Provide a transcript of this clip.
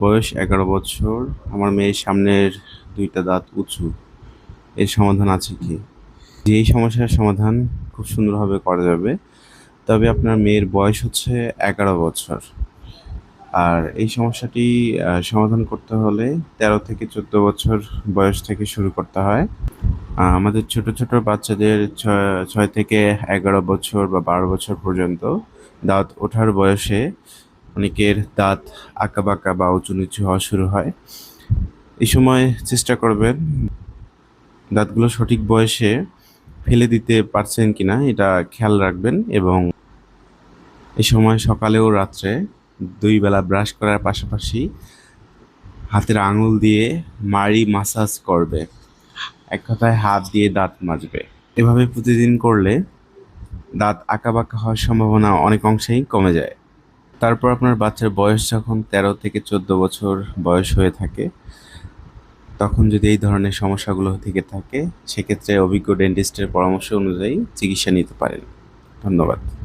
বয়স এগারো বছর। আমার মেয়ের সামনের দুইটা দাঁত উঁচু। এর সমাধান আছে কি? যে এই সমস্যার সমাধান খুব সুন্দরভাবে করা যাবে। তবে আপনার মেয়ের বয়স হচ্ছে এগারো বছর। আর এই সমস্যাটি সমাধান করতে হলে তেরো থেকে চোদ্দ বছর বয়স থেকে শুরু করতে হয়। আমাদের ছোট ছোট বাচ্চাদের ছয় থেকে এগারো বছর বা বারো বছর পর্যন্ত দাঁত ওঠার বয়সে অনেকের দাঁত আঁকাবাঁকা বা উঁচু নিচু হওয়া শুরু হয়। এই সময় চেষ্টা করবেন দাঁতগুলো সঠিক বয়সে ফেলে দিতে পারছেন কিনা এটা খেয়াল রাখবেন এবং এই সময় সকালে ও রাত্রে দুই বেলা ব্রাশ করার পাশাপাশি হাতের আঙুল দিয়ে মারি মাসাজ করবে। এক কথায় হাত দিয়ে দাঁত মাজবে। এভাবে প্রতিদিন করলে দাঁত আঁকাবাঁকা হওয়ার সম্ভাবনা অনেক অংশেই কমে যায়। তারপর আপনার বাচ্চার বয়স যখন তেরো থেকে চোদ্দ বছর বয়স হয়ে থাকে, তখন যদি এই ধরনের সমস্যাগুলো থেকে থাকে, সেক্ষেত্রে অভিজ্ঞ ডেন্টিস্টের পরামর্শ অনুযায়ী চিকিৎসা নিতে পারেন। ধন্যবাদ।